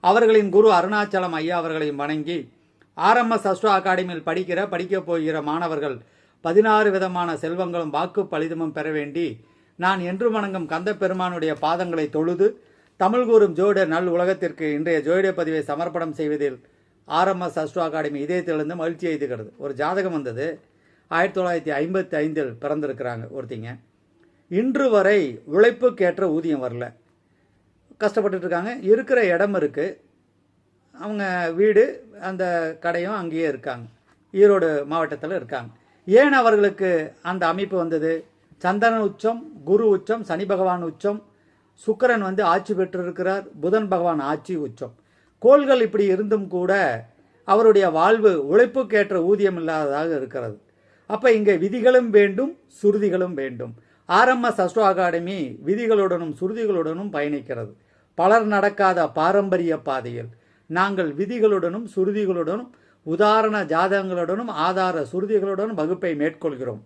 அவர்களின் குரு அருணாச்சலம் ஐயா அவர்களையும் வணங்கி ஆர்எம்எஸ் அஸ்ட்ரோ அகாடமியில் படிக்கிற படிக்கப் போகிற மாணவர்கள் பதினாறு விதமான செல்வங்களும் வாக்கு பலிதமும் பெற வேண்டி நான் என்று வணங்கும் கந்த பெருமானுடைய பாதங்களை தொழுது தமிழ் கூறும் ஜோட நல் உலகத்திற்கு இன்றைய ஜோதிட பதிவை சமர்ப்பணம் செய்வதில் ஆர்எம்எஸ் அஸ்ட்ரோ அகாடமி இதயத்திலிருந்து மகிழ்ச்சி எய்துகிறது ஒரு ஜாதகம் வந்தது. ஆயிரத்தி தொள்ளாயிரத்தி ஐம்பத்தி ஐந்தில் பிறந்திருக்கிறாங்க ஒருத்திங்க. இன்று வரை உழைப்புக்கேற்ற ஊதியம் வரல. கஷ்டப்பட்டுட்டு இருக்காங்க இருக்கிற இடம் இருக்குது அவங்க வீடு அந்த கடையும் அங்கேயே இருக்காங்க. ஈரோடு மாவட்டத்தில் இருக்காங்க. ஏன் அவர்களுக்கு அந்த அமைப்பு வந்தது? சந்திரன் உச்சம் குரு உச்சம் சனி பகவான் உச்சம். சுக்கிரன் வந்து ஆட்சி பெற்றிருக்கிறார். புதன் பகவான் ஆட்சி உச்சம். கோள்கள் இப்படி இருந்தும் கூட அவருடைய வாழ்வு உழைப்புக்கேற்ற ஊதியம் இல்லாததாக இருக்கிறது. அப்போ இங்கே விதிகளும் வேண்டும் சுருதிகளும் வேண்டும். ஆர்எம்எஸ் அஸ்ட்ரோ அகாடமி விதிகளுடனும் சுருதிகளுடனும் பயணிக்கிறது. பலர் நடக்காத பாரம்பரிய பாதையில் நாங்கள் விதிகளுடனும் சுருதிகளுடனும் உதாரண ஜாதகங்களுடனும் ஆதார சுருதிகளுடனும் வகுப்பை மேற்கொள்கிறோம்.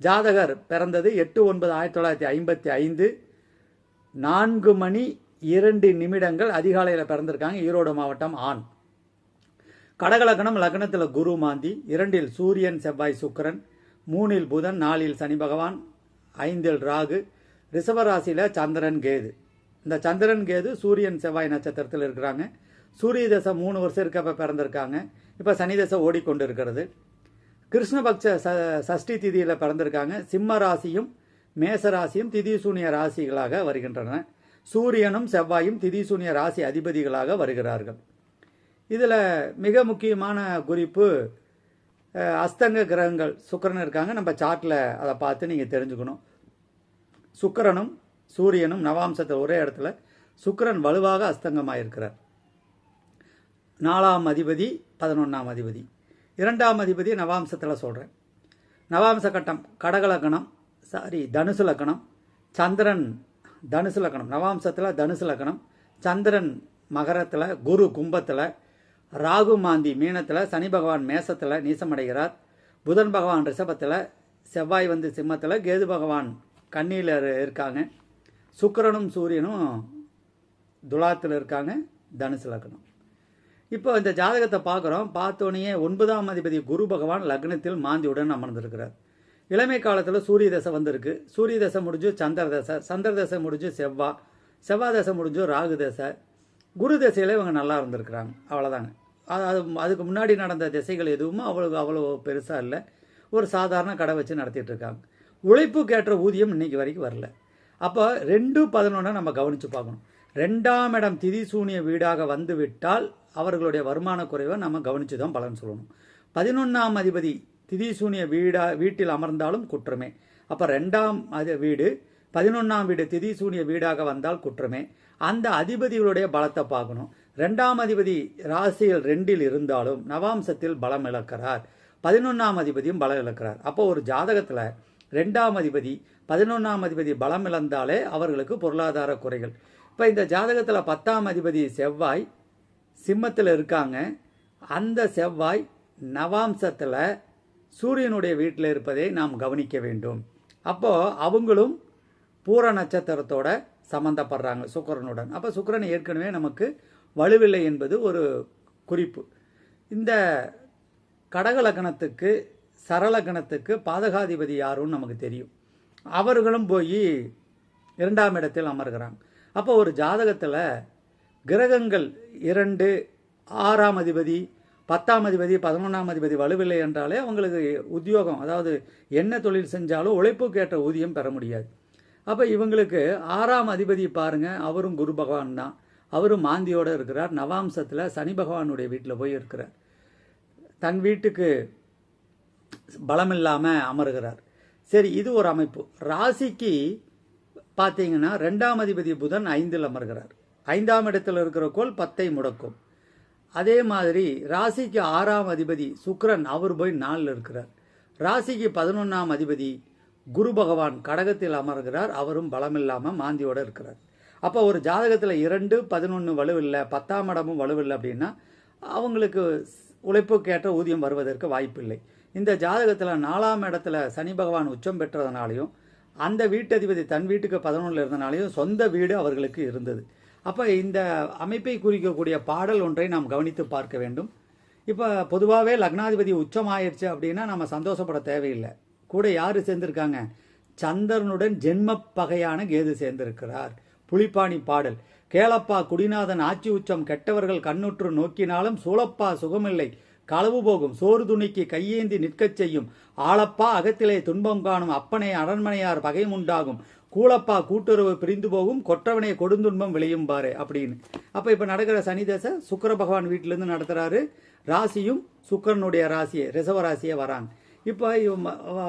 ஜாதகர் பிறந்தது எட்டு ஒன்பது ஆயிரத்தி தொள்ளாயிரத்தி ஐம்பத்தி ஐந்து. நான்கு மணி இரண்டு நிமிடங்கள் அதிகாலையில் பிறந்திருக்காங்க. ஈரோடு மாவட்டம் ஆண். கடகலக்கணம் லக்னத்தில் குரு மாந்தி இரண்டில் சூரியன் செவ்வாய் சுக்கிரன் மூணில் புதன் நாலில் சனி பகவான் ஐந்தில் ராகு ரிஷபராசியில் சந்திரன் கேது. இந்த சந்திரன் கேது சூரியன் செவ்வாய் நட்சத்திரத்தில் இருக்கிறாங்க. சூரிய தசை மூணு வருஷம் இருக்கப்ப பிறந்திருக்காங்க. இப்போ சனி தசை ஓடிக்கொண்டு இருக்கிறது கிருஷ்ணபக்ஷ ச சஷ்டி திதியில் பிறந்திருக்காங்க. சிம்ம ராசியும் மேச ராசியும் திதிசூனிய ராசிகளாக வருகின்றன. சூரியனும் செவ்வாயும் திதிசூனிய ராசி அதிபதிகளாக வருகிறார்கள். இதில் மிக முக்கியமான குறிப்பு அஸ்தங்க கிரகங்கள். சுக்கரன் இருக்காங்க. நம்ம சார்ட்டில் அதை பார்த்து நீங்கள் தெரிஞ்சுக்கணும். சுக்கரனும் சூரியனும் நவாம்சத்தில் ஒரே இடத்துல சுக்கரன் வலுவாக அஸ்தங்கமாக இருக்கிறார் நாலாம் அதிபதி பதினொன்றாம் அதிபதி. இரண்டாம் அதிபதி நவாம்சத்தில் சொல்கிறேன் நவாம்ச கட்டம் கடகலக்கணம் சாரி தனுசு லக்கணம் சந்திரன் தனுசு லக்கணம். நவாம்சத்தில் தனுசு லக்கணம் சந்திரன் மகரத்தில் குரு கும்பத்தில் ராகு மாந்தி மீனத்தில் சனி பகவான் மேசத்தில் நீசமடைகிறார். புதன் பகவான் ரிஷபத்தில் செவ்வாய் வந்து சிம்மத்தில் கேது பகவான் கண்ணியில் இருக்காங்க. சுக்கிரனும் சூரியனும் துலாத்தில் இருக்காங்க தனுசு லக்னம் இப்போ இந்த ஜாதகத்தை பார்க்குறோம். பார்த்தோன்னே ஒன்பதாம் அதிபதி குரு பகவான் லக்னத்தில் மாந்தியுடன் அமர்ந்திருக்கிறார். இளமை காலத்தில் சூரிய தசை வந்திருக்கு. சூரிய தசை முடிஞ்சு சந்திர தசை சந்திர தசை முடிஞ்சு செவ்வா செவ்வாய் தசை முடிஞ்சு ராகு தசை. குரு தசையில் இவங்க நல்லா இருந்திருக்கிறாங்க. அவ்வளோதாங்க அது அது அதுக்கு முன்னாடி நடந்த திசைகள் எதுவும் அவ்வளோ அவ்வளோ பெருசாக இல்லை. ஒரு சாதாரண கடை வச்சு நடத்திட்டு இருக்காங்க. உழைப்புக்கேற்ற ஊதியம் இன்னைக்கு வரைக்கும் வரல. அப்போ ரெண்டு பதினொன்றை நம்ம கவனித்து பார்க்கணும். ரெண்டாம் இடம் திதி சூனிய வீடாக வந்து விட்டால் அவர்களுடைய வருமான குறைவை நம்ம கவனித்து தான் பலன் சொல்லணும். பதினொன்றாம் அதிபதி திதி சூனிய வீடா வீட்டில் அமர்ந்தாலும் குற்றமே. அப்போ ரெண்டாம் அது வீடு பதினொன்றாம் வீடு திதி சூனிய வீடாக வந்தால் குற்றமே. அந்த அதிபதிகளுடைய பலத்தை பார்க்கணும். ரெண்டாம் அதிபதி ராசியில் ரெண்டில் இருந்தாலும் நவாம்சத்தில் பலம் இழக்கிறார். பதினொன்றாம் அதிபதியும் பலம் இழக்கிறார். அப்போ ஒரு ஜாதகத்தில் ரெண்டாம் அதிபதி பதினொன்றாம் அதிபதி பலம் இழந்தாலே அவர்களுக்கு பொருளாதார குறைகள். இப்போ இந்த ஜாதகத்தில் பத்தாம் அதிபதி செவ்வாய் சிம்மத்தில் இருக்காங்க. அந்த செவ்வாய் நவாம்சத்தில் சூரியனுடைய வீட்டில் இருப்பதை நாம் கவனிக்க வேண்டும். அப்போது அவங்களும் பூர நட்சத்திரத்தோட சம்மந்தப்படுறாங்க சுக்கரனுடன். அப்போ சுக்கிரன் ஏற்கனவே நமக்கு வலுவில்லை என்பது ஒரு குறிப்பு. இந்த கடகலக்கணத்துக்கு சரளகணத்துக்கு பாதகாதிபதி யாருன்னு நமக்கு தெரியும். அவர்களும் போய் இரண்டாம் இடத்தில் அமர்கிறாங்க. அப்போ ஒரு ஜாதகத்தில் கிரகங்கள் இரண்டு ஆறாம் அதிபதி பத்தாம் அதிபதி பதினொன்றாம் அதிபதி வலுவில்லை என்றாலே அவங்களுக்கு உத்தியோகம் அதாவது என்ன தொழில் செஞ்சாலும் உழைப்புக்கேற்ற ஊதியம் பெற முடியாது. அப்போ இவங்களுக்கு ஆறாம் அதிபதி பாருங்கள் அவரும் குரு பகவான் தான். அவரும் மாந்தியோடு இருக்கிறார். நவாம்சத்தில் சனி பகவானுடைய வீட்டில் போய் இருக்கிறார் தன் வீட்டுக்கு பலமில்லாமல் அமருகிறார். சரி இது ஒரு அமைப்பு. ராசிக்கு பார்த்தீங்கன்னா ரெண்டாம் அதிபதி புதன் ஐந்தில் அமர்கிறார். ஐந்தாம் இடத்தில் இருக்கிற கோள் பத்தை முடக்கும். அதே மாதிரி ராசிக்கு ஆறாம் அதிபதி சுக்ரன் அவர் போய் நாலில் இருக்கிறார். ராசிக்கு பதினொன்றாம் அதிபதி குரு பகவான் கடகத்தில் அமர்கிறார். அவரும் பலமில்லாமல் மாந்தியோடு இருக்கிறார். அப்போ ஒரு ஜாதகத்தில் இரண்டு பதினொன்று வலுவில்லை பத்தாம் இடமும் வலுவில்லை அப்படின்னா அவங்களுக்கு உழைப்புக்கேற்ற ஊதியம் வருவதற்கு வாய்ப்பில்லை. இந்த ஜாதகத்தில் நாலாம் இடத்துல சனி பகவான் உச்சம் பெற்றதுனாலையும் அந்த வீட்டதிபதி தன் வீட்டுக்கு பதினொன்றில் இருந்தனாலையும் சொந்த வீடு அவர்களுக்கு இருந்தது. அப்போ இந்த அமைப்பை குறிக்கக்கூடிய பாடல் ஒன்றை நாம் கவனித்து பார்க்க வேண்டும். இப்போ பொதுவாகவே லக்னாதிபதி உச்சமாயிருச்சு அப்படின்னா நம்ம சந்தோஷப்பட தேவையில்லை. கூட யார் சேர்ந்திருக்காங்க? சந்திரனுடன் ஜென்ம பகையான கேது சேர்ந்திருக்கிறார். புலிப்பாணி பாடல். கேளப்பா குடிநாதன் ஆட்சி உச்சம் கெட்டவர்கள் கண்ணுற்று நோக்கினாலும் சூழப்பா சுகமில்லை. களவு போகும். சோறு துணிக்கு கையேந்தி நிற்கச் செய்யும். ஆளப்பா அகத்திலே துன்பம் காணும். அப்பனை அரண்மனையார் பகையும் உண்டாகும். கூலப்பா கூட்டுறவு பிரிந்து போகும். கொற்றவனே கொடுந்துன்பம் விளையும் பாரு அப்படின்னு. அப்போ இப்போ நடக்கிற சனி தசை சுக்கர பகவான் வீட்டிலேருந்து நடத்துகிறாரு ராசியும் சுக்கரனுடைய ராசியை ரிசவ ராசியை வராங்க. இப்போ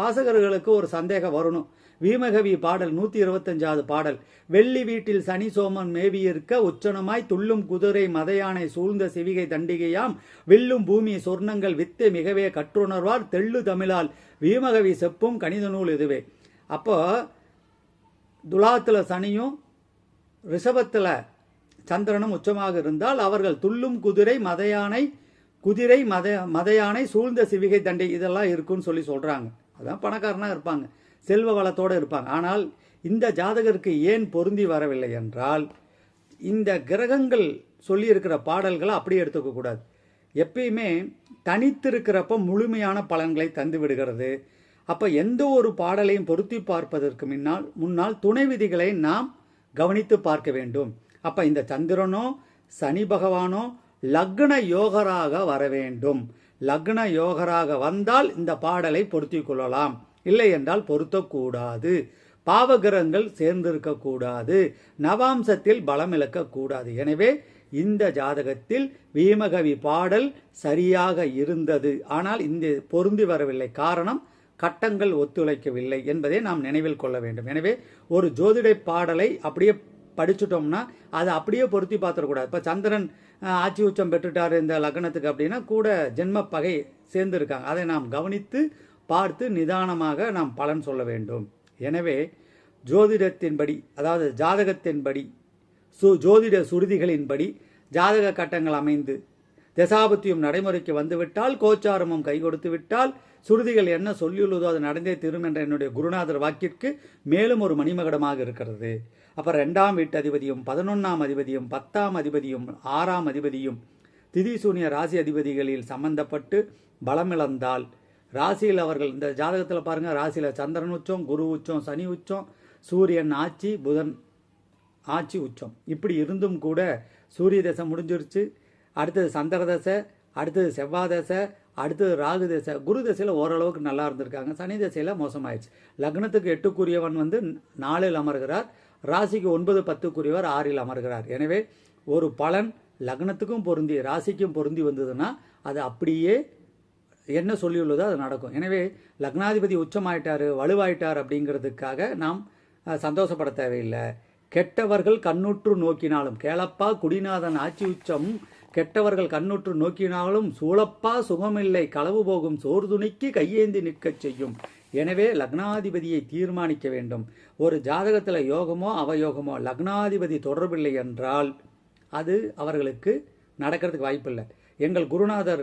வாசகர்களுக்கு ஒரு சந்தேகம் வரணும். வீமகவி பாடல் நூற்றி இருபத்தஞ்சாவது பாடல். வெள்ளி வீட்டில் சனி சோமன் மேவி இருக்க உச்சனமாய் துள்ளும் குதிரை மதையானை சூழ்ந்த சிவிகை தண்டிகையாம் வில்லும் பூமி சொர்ணங்கள் வித்தை மிகவே கற்றுணர்வார் தெள்ளு தமிழால். வீமகவி செப்பும் கணித நூல் இதுவே. அப்போ துலாத்தில் சனியும் ரிஷபத்தில் சந்திரனும் உச்சமாக இருந்தால் அவர்கள் துள்ளும் குதிரை மதையானை குதிரை மத மதையானை சூழ்ந்த சிவிகை தண்டை இதெல்லாம் இருக்குன்னு சொல்லி சொல்கிறாங்க அதான் பணக்காரனாக இருப்பாங்க. செல்வ வளத்தோடு இருப்பாங்க. ஆனால் இந்த ஜாதகருக்கு ஏன் பொருந்தி வரவில்லை என்றால் இந்த கிரகங்கள் சொல்லியிருக்கிற பாடல்களை அப்படியே எடுத்துக்கக்கூடாது எப்பயுமே தனித்திருக்கிறப்ப முழுமையான பலன்களை தந்து விடுகிறது. அப்போ எந்த ஒரு பாடலையும் பொருத்தி பார்ப்பதற்கு முன்னால் முன்னால் துணை விதிகளை நாம் கவனித்து பார்க்க வேண்டும். அப்போ இந்த சந்திரனோ சனி பகவானோ லக்ன யோகராக வர வேண்டும். லக்ன யோகராக வந்தால் இந்த பாடலை பொருத்தி கொள்ளலாம். இல்லை என்றால் பொருத்தக்கூடாது. பாவகிரகங்கள் சேர்ந்திருக்கக்கூடாது நவாம்சத்தில் பலம் இழக்கக்கூடாது எனவே இந்த ஜாதகத்தில் வீமகவி பாடல் சரியாக இருந்தது. ஆனால் இந்த பொருந்தி வரவில்லை. காரணம் கட்டங்கள் ஒத்துழைக்கவில்லை என்பதை நாம் நினைவில் கொள்ள வேண்டும். எனவே ஒரு ஜோதிட பாடலை அப்படியே படிச்சுட்டோம்னா அதை அப்படியே பொருத்தி பார்த்துடக்கூடாது இப்போ சந்திரன் ஆட்சி உச்சம் பெற்றுட்டார் இந்த லக்னத்துக்கு அப்படின்னா கூட ஜென்ம பகை சேர்ந்துருக்காங்க. அதை நாம் கவனித்து பார்த்து நிதானமாக நாம் பலன் சொல்ல வேண்டும். எனவே ஜோதிடத்தின்படி அதாவது ஜாதகத்தின்படி சு ஜோதிட சுருதிகளின்படி ஜாதக கட்டங்கள் அமைந்து தசாபத்தியும் நடைமுறைக்கு வந்துவிட்டால் கோச்சாரமும் கை கொடுத்து விட்டால் சுருதிகள் என்ன சொல்லியுள்ளதோ அது நடந்தே தீரும் என்ற என்னுடைய குருநாதர் வாக்கிற்கு மேலும் ஒரு மணிமகடமாக இருக்கிறது. அப்புறம் ரெண்டாம் வீட்டு அதிபதியும் பதினொன்றாம் அதிபதியும் பத்தாம் அதிபதியும் ஆறாம் அதிபதியும் திதிசூனிய ராசி அதிபதிகளில் சம்பந்தப்பட்டு பலமிழந்தால் ராசியில் அவர்கள் இந்த ஜாதகத்தில் பாருங்கள் ராசியில் சந்திரன் உச்சம் குரு உச்சம் சனி உச்சம் சூரியன் ஆட்சி புதன் ஆட்சி உச்சம். இப்படி இருந்தும் கூட சூரிய தசை முடிஞ்சிருச்சு அடுத்தது சந்திர தசை அடுத்தது செவ்வாய் தசை அடுத்தது ராகு தசை குரு தசையில் ஓரளவுக்கு நல்லா இருந்திருக்காங்க. சனி தசையில் மோசமாயிடுச்சு. லக்னத்துக்கு எட்டுக்குரியவன் வந்து நாலில் அமர்கிறார். ராசிக்கு ஒன்பது பத்துக்குரியவர் ஆறில் அமர்கிறார். எனவே ஒரு பலன் லக்னத்துக்கும் பொருந்தி ராசிக்கும் பொருந்தி வந்ததுன்னா அது அப்படியே என்ன சொல்லியுள்ளதோ அது நடக்கும். எனவே லக்னாதிபதி உச்சமாயிட்டார் வலுவாயிட்டார் அப்படிங்கிறதுக்காக நாம் சந்தோஷப்பட தேவையில்லை. கெட்டவர்கள் கண்ணுற்று நோக்கினாலும் கேளப்பா குடிநாதன் ஆட்சி உச்சம் கெட்டவர்கள் கண்ணுற்று நோக்கினாலும் சூழப்பா சுகமில்லை களவு போகும் சோர்துணிக்கு கையேந்தி நிற்கச் செய்யும். எனவே லக்னாதிபதியை தீர்மானிக்க வேண்டும். ஒரு ஜாதகத்தில் யோகமோ அவயோகமோ லக்னாதிபதி தொடர்பில்லை என்றால் அது அவர்களுக்கு நடக்கிறதுக்கு வாய்ப்பில்லை. எங்கள் குருநாதர்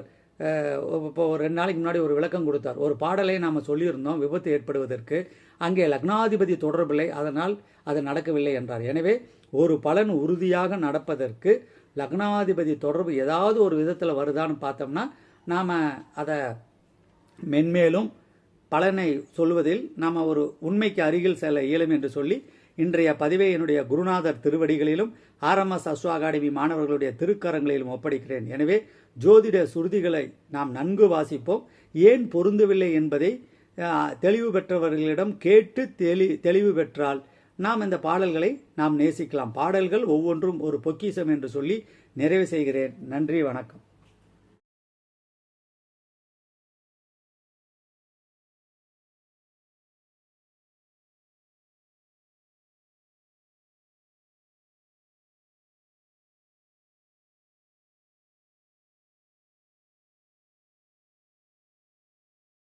இப்போ ஒரு ரெண்டு நாளைக்கு முன்னாடி ஒரு விளக்கம் கொடுத்தார். ஒரு பாடலை நாம் சொல்லியிருந்தோம் விபத்து ஏற்படுவதற்கு. அங்கே லக்னாதிபதி தொடர்பில்லை அதனால் அது நடக்கவில்லை என்றார். எனவே ஒரு பலன் உறுதியாக நடப்பதற்கு லக்னாதிபதி தொடர்பு ஏதாவது ஒரு விதத்தில் வருதான்னு பார்த்தோம்னா நாம் அதை மென்மேலும் பலனை சொல்வதில் நாம் ஒரு உண்மைக்கு அருகில் செல்ல இயலும் என்று சொல்லி இன்றைய பதிவை என்னுடைய குருநாதர் திருவடிகளிலும் ஆர்எம்எஸ் அஸ்வ அகாடமி மாணவர்களுடைய திருக்கரங்களிலும் ஒப்படைக்கிறேன். எனவே ஜோதிட சுருதிகளை நாம் நன்கு வாசிப்போம். ஏன் பொருந்தவில்லை என்பதை தெளிவு பெற்றவர்களிடம் கேட்டு தெளி தெளிவு பெற்றால் நாம் இந்த பாடல்களை நாம் நேசிக்கலாம். பாடல்கள் ஒவ்வொன்றும் ஒரு பொக்கிசம் என்று சொல்லி நிறைவு செய்கிறேன். நன்றி வணக்கம்.